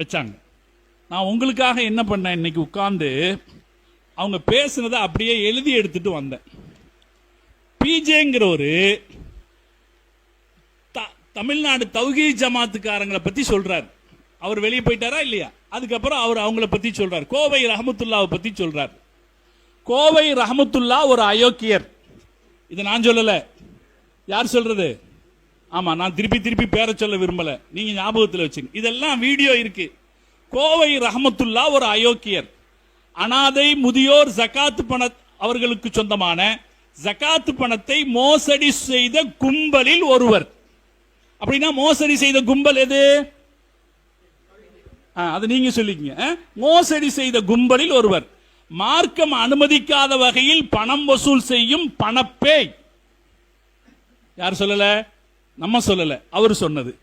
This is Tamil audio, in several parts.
வச்சாங்க. நான் உங்களுக்காக என்ன பண்ணேன்? இன்னைக்கு உட்காந்து அவங்க பேசுனதை அப்படியே எழுதி எடுத்துட்டு வந்தேன். பிஜேங்கிற ஒரு த- தமிழ்நாடு தௌகி ஜமாத்துக்காரங்களை பத்தி சொல்றார். அவர் வெளியே போயிட்டாரா இல்லையா? அதுக்கப்புறம் அவர் அவங்கள பத்தி சொல்றார். கோவை ரஹமத்துல்லாவை பத்தி சொல்றார். கோவை ரஹமத்துல்லா ஒரு அயோக்கியர். இதை நான் சொல்லல. யார் சொல்றது? ஆமா நான் திருப்பி திருப்பி பேர சொல்ல விரும்பல. நீங்க ஞாபகத்தில் வச்சுங்க. இதெல்லாம் வீடியோ இருக்கு. கோவை ரஹமத்துல்லா ஒரு அயோக்கியர். அனாதை முதியோர் ஜகாத்து பண அவர்களுக்கு சொந்தமான ஜகாத்து பணத்தை மோசடி செய்த கும்பலில் ஒருவர். அப்படின்னா மோசடி செய்த கும்பல் எது? ஆ, அது நீங்க சொல்லிக்கங்க. மோசடி செய்த கும்பலில் ஒருவர். மார்க்கம் அனுமதிக்காத வகையில் பணம் வசூல் செய்யும் பணப்பேய். யார் சொல்லல? நம்ம சொல்லல. அவர் சொன்னது.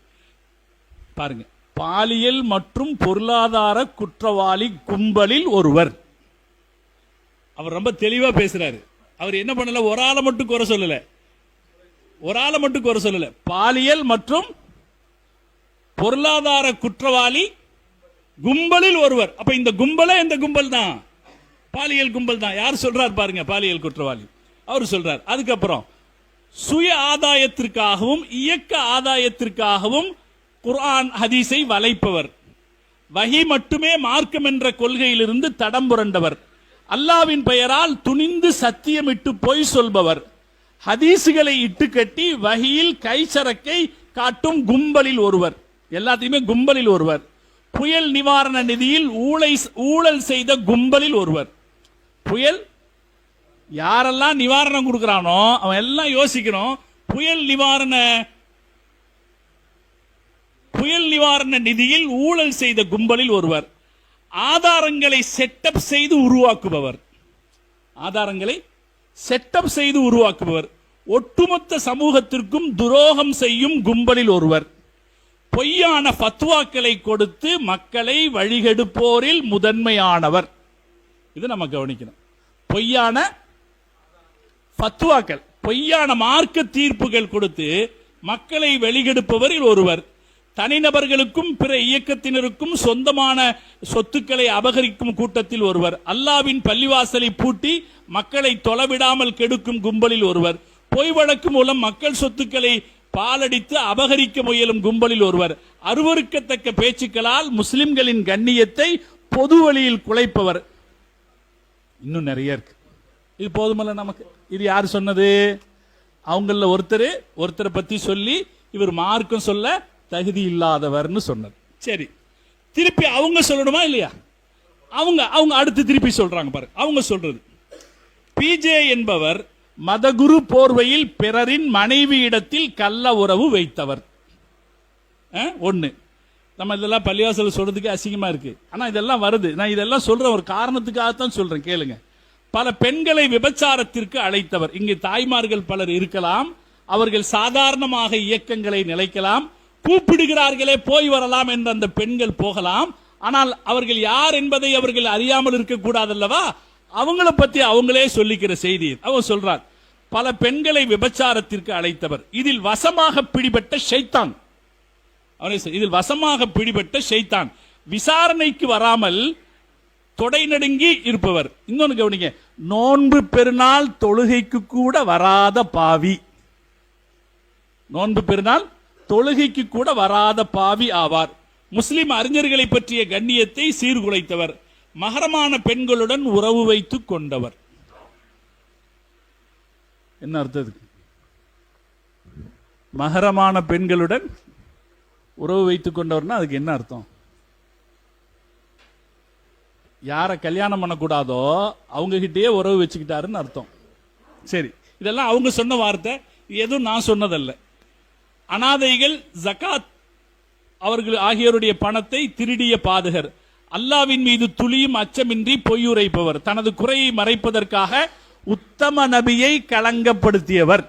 பாருங்க. பாலியல் மற்றும் பொருளாதார குற்றவாளி கும்பலில் ஒருவர். அவர் ரொம்ப தெளிவா பேசுறாரு. அவர் என்ன பண்ணல? ஒரு ஆளை மட்டும் குறை சொல்லல. ஒரு ஆளை மட்டும் குறை சொல்லல. பாலியல் மற்றும் பொருளாதார குற்றவாளி கும்பலில் ஒருவர். அப்ப இந்த கும்பலே இந்த கும்பல் தான். பாலியல் கும்பல் தான். யார் சொல்றார் பாருங்க பாலியல் குற்றவாளி. அவர் சொல்றார். அதுக்கப்புறம் சுய ஆதாயத்திற்காகவும் இயக்க ஆதாயத்திற்காகவும் குர்ஆன் ஹதீஸை வளைப்பவர். வகி மட்டுமே மார்க்கம் என்ற கொள்கையிலிருந்து தடம் புரண்டவர். அல்லாவின் பெயரால் துணிந்து சத்தியமிட்டு பொய் சொல்பவர். ஹதீசுகளை இட்டுக்கட்டி வகையில் கைச்சரக்கை காட்டும் கும்பலில் ஒருவர். எல்லாத்தையுமே கும்பலில் ஒருவர். புயல் நிவாரண நிதியில் ஊழை ஊழல் செய்த கும்பலில் ஒருவர். புயல் யாரெல்லாம் நிவாரணம் கொடுக்குறானோ அவன் எல்லாம் யோசிக்கணும் புயல் நிவாரண புயல் நிவாரண நிதியில் ஊழல் செய்த கும்பலில் ஒருவர் ஆதாரங்களை செட்டப் செய்து உருவாக்குபவர். ஆதாரங்களை செட்டப் செய்து உருவாக்குபவர். ஒட்டுமொத்த சமூகத்திற்கும் துரோகம் செய்யும் கும்பலில் ஒருவர். பொய்யான ஃபத்வாக்களை கொடுத்து மக்களை வழிகெடுப்போரில் முதன்மையானவர். இது நம்ம கவனிக்கணும். பொய்யான பத்துவாக்கள். பொய்யான மார்க்க தீர்ப்புகள் கொடுத்து மக்களை வெளிகெடுப்பவரில் ஒருவர். தனிநபர்களுக்கும் பிற இயக்கத்தினருக்கும் சொந்தமான சொத்துக்களை அபகரிக்கும் கூட்டத்தில் ஒருவர். அல்லாவின் பள்ளிவாசலை பூட்டி மக்களை தொலைவிடாமல் கெடுக்கும் கும்பலில் ஒருவர். பொய் வழக்கு மூலம் மக்கள் சொத்துக்களை பாலடித்து அபகரிக்க முயலும் கும்பலில் ஒருவர். அருவருக்கத்தக்க பேச்சுக்களால் முஸ்லிம்களின் கண்ணியத்தை பொது வழியில் குலைப்பவர். இன்னும் நிறைய இருக்கு. இது போதுமல்ல நமக்கு. இது யார் சொன்னது? அவங்கள ஒருத்தர் ஒருத்தரை பத்தி சொல்லி இவர் மார்க்கம் சொல்ல தகுதி இல்லாதவர்னு சொன்னது. சரி. திருப்பி அவங்க சொல்லணுமா இல்லையா? அவங்க அவங்க அடுத்து திருப்பி சொல்றாங்க பாரு. அவங்க சொல்றது. பிஜே என்பவர் மதகுரு போர்வையில் பிறரின் மனைவியிடத்தில் கள்ள உறவு வைத்தவர். ஒன்று நம்ம இதெல்லாம் பள்ளிவாசல் சொல்றதுக்கு அசிங்கமா இருக்கு. ஆனால் இதெல்லாம் வருது. நான் இதெல்லாம் சொல்றேன். ஒரு காரணத்துக்காகத்தான் சொல்றேன். கேளுங்க. பல பெண்களை விபச்சாரத்திற்கு அழைத்தவர். இங்கே தாய்மார்கள் பலர் இருக்கலாம். அவர்கள் சாதாரணமாக இயக்கங்களை நிலைக்கலாம். கூப்பிடுகிறார்களே போய் வரலாம் என்று அந்த பெண்கள் போகலாம். ஆனால் அவர்கள் யார் என்பதை அவர்கள் அறியாமல் இருக்கக்கூடாது அல்லவா அவங்கள பத்தி அவங்களே சொல்லிக்கிற செய்தி. அவன் சொல்றார் பல பெண்களை விபச்சாரத்திற்கு அழைத்தவர். இதில் வசமாக பிடிபட்ட ஷைத்தான். இதில் வசமாக பிடிபட்ட ஷைத்தான். விசாரணைக்கு வராமல் தொடை நடுங்கி இருப்பவர். இன்னொன்று கவனிங்க நோன்பு பெருநாள் தொழுகைக்கு கூட வராத பாவி. நோன்பு பெருநாள் தொழுகைக்கு கூட வராத பாவி ஆவார். முஸ்லிம் அறிஞர்களை பற்றிய கண்ணியத்தை சீர்குலைத்தவர். மகரமான பெண்களுடன் உறவு வைத்துக் கொண்டவர். என்ன அர்த்தம் மகரமான பெண்களுடன் உறவு வைத்துக் கொண்டவர்னா அதுக்கு என்ன அர்த்தம்? யாரை கல்யாணம் பண்ணக்கூடாதோ அவங்ககிட்டயே உறவு வச்சுக்கிட்டாருன்னு அர்த்தம். சரி இதெல்லாம் அவங்க சொன்ன வார்த்தை எதுவும் நான் சொன்னதல்ல. அனாதைகள் ஜகாத் அவர்கள் ஆகியோருடைய பணத்தை திருடிய பாதகர். அல்லாவின் மீது துளியும் அச்சமின்றி பொய்யுரைப்பவர். தனது குறையை மறைப்பதற்காக உத்தம நபியை களங்கப்படுத்தியவர்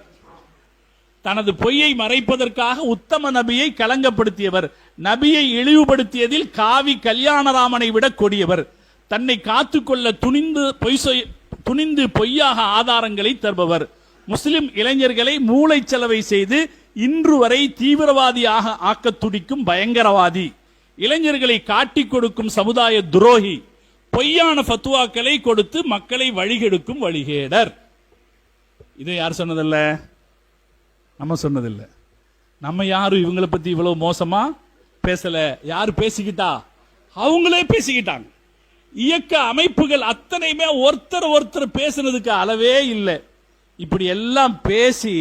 தனது பொய்யை மறைப்பதற்காக உத்தம நபியை களங்கப்படுத்தியவர் நபியை இழிவுபடுத்தியதில் காவி கல்யாணராமனை விட கொடியவர். தன்னை காத்துக்கொள்ள துணிந்து பொய் சொய்- துணிந்து பொய்யாக ஆதாரங்களை தருபவர். முஸ்லிம் இளைஞர்களை மூளை செலவை செய்து இன்று வரை தீவிரவாதியாக ஆக்க துடிக்கும் பயங்கரவாதி. இளைஞர்களை காட்டிக் கொடுக்கும் சமுதாய துரோகி. பொய்யான ஃபத்துவாக்களை கொடுத்து மக்களை வழிகெடுக்கும் வழிகேடர். இதை யார் சொன்னதில்ல? நம்ம சொன்னதில்ல. நம்ம யாரும் இவங்களை பத்தி இவ்வளவு மோசமா பேசல? யார் பேசிக்கிட்டா? அவங்களே பேசிக்கிட்டாங்க. இயக்க அமைப்புகள் அத்தனையுமே ஒருத்தர் ஒருத்தர் பேசுனதுக்கு அளவே இல்லை. இப்படி எல்லாம் பேசி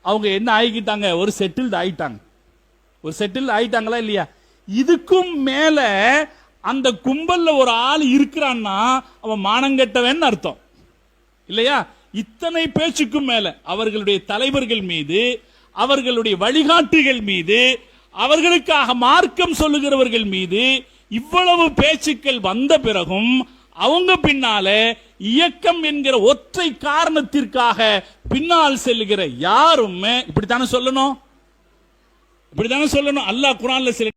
அவங்க என்ன ஆகிக்கிட்டாங்க? ஒரு செட்டில்டு ஆயிட்டாங்க. ஒரு செட்டில் ஆயிட்டாங்களா இல்லையா? இதுக்கும் மேல அந்த கும்பல்ல ஒரு ஆள் இருக்கிறான்னா அவன் மானங்கெட்டவன் அர்த்தம். இல்லையா? இத்தனை பேச்சுக்கும் மேல அவர்களுடைய தலைவர்கள் மீது அவர்களுடைய வழிகாட்டுகள் மீது அவர்களுக்காக மார்க்கம் சொல்லுகிறவர்கள் மீது இவ்வளவு பேச்சுக்கள் வந்த பிறகும் அவங்க பின்னால இயக்கம் என்கிற ஒற்றை காரணத்திற்காக பின்னால் செல்லுகிற யாருமே இப்படித்தானே சொல்லணும்? இப்படித்தானே சொல்லணும்? அல்லாஹ் குரான்ல சில